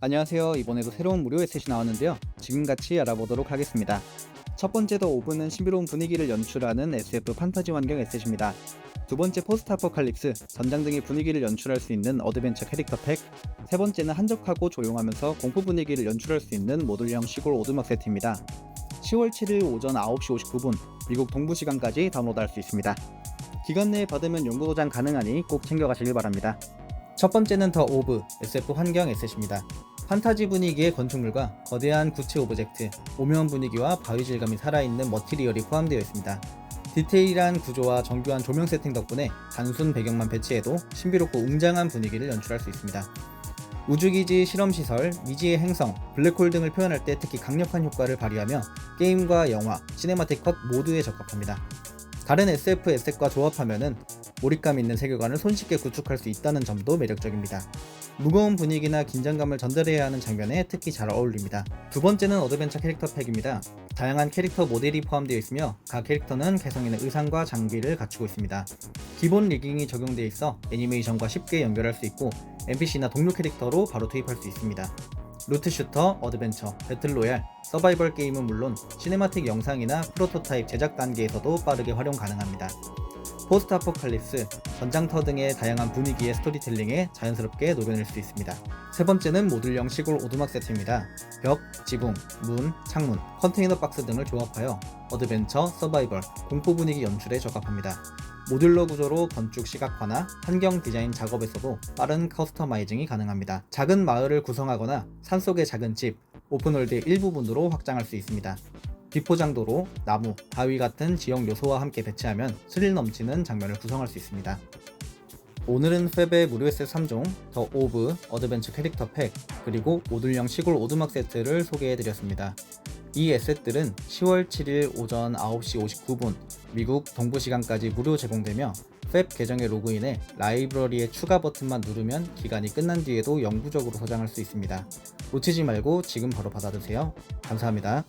안녕하세요. 이번에도 새로운 무료 에셋이 나왔는데요. 지금 같이 알아보도록 하겠습니다. 첫 번째 더 오브는 신비로운 분위기를 연출하는 SF 판타지 환경 에셋입니다. 두 번째 포스트 아포칼립스, 전장 등의 분위기를 연출할 수 있는 어드벤처 캐릭터 팩. 세 번째는 한적하고 조용하면서 공포 분위기를 연출할 수 있는 모듈형 시골 오두막 세트입니다. 10월 7일 오전 9시 59분, 미국 동부 시간까지 다운로드할 수 있습니다. 기간 내에 받으면 연구 도장 가능하니 꼭 챙겨가시길 바랍니다. 첫 번째는 더 오브 SF 환경 에셋입니다. 판타지 분위기의 건축물과 거대한 구체 오브젝트, 오묘한 분위기와 바위 질감이 살아있는 머티리얼이 포함되어 있습니다. 디테일한 구조와 정교한 조명 세팅 덕분에 단순 배경만 배치해도 신비롭고 웅장한 분위기를 연출할 수 있습니다. 우주기지 실험시설, 미지의 행성, 블랙홀 등을 표현할 때 특히 강력한 효과를 발휘하며 게임과 영화, 시네마틱 컷 모두에 적합합니다. 다른 SF 에셋과 조합하면은 몰입감 있는 세계관을 손쉽게 구축할 수 있다는 점도 매력적입니다. 무거운 분위기나 긴장감을 전달해야 하는 장면에 특히 잘 어울립니다. 두 번째는 어드벤처 캐릭터 팩입니다. 다양한 캐릭터 모델이 포함되어 있으며 각 캐릭터는 개성 있는 의상과 장비를 갖추고 있습니다. 기본 리깅이 적용되어 있어 애니메이션과 쉽게 연결할 수 있고 NPC나 동료 캐릭터로 바로 투입할 수 있습니다. 루트 슈터, 어드벤처, 배틀로얄, 서바이벌 게임은 물론 시네마틱 영상이나 프로토타입 제작 단계에서도 빠르게 활용 가능합니다. 포스트 아포칼립스, 전장터 등의 다양한 분위기의 스토리텔링에 자연스럽게 녹여낼 수 있습니다. 세 번째는 모듈형 시골 오두막 세트입니다. 벽, 지붕, 문, 창문, 컨테이너 박스 등을 조합하여 어드벤처, 서바이벌, 공포 분위기 연출에 적합합니다. 모듈러 구조로 건축 시각화나 환경 디자인 작업에서도 빠른 커스터마이징이 가능합니다. 작은 마을을 구성하거나 산속의 작은 집, 오픈월드의 일부분으로 확장할 수 있습니다. 비포장도로, 나무, 바위 같은 지역 요소와 함께 배치하면 스릴 넘치는 장면을 구성할 수 있습니다. 오늘은 팹의 무료 에셋 3종, 더 오브, 어드벤처 캐릭터 팩, 그리고 모듈형 시골 오두막 세트를 소개해드렸습니다. 이 에셋들은 10월 7일 오전 9시 59분 미국 동부 시간까지 무료 제공되며 팹 계정에 로그인해 라이브러리의 추가 버튼만 누르면 기간이 끝난 뒤에도 영구적으로 저장할 수 있습니다. 놓치지 말고 지금 바로 받아두세요. 감사합니다.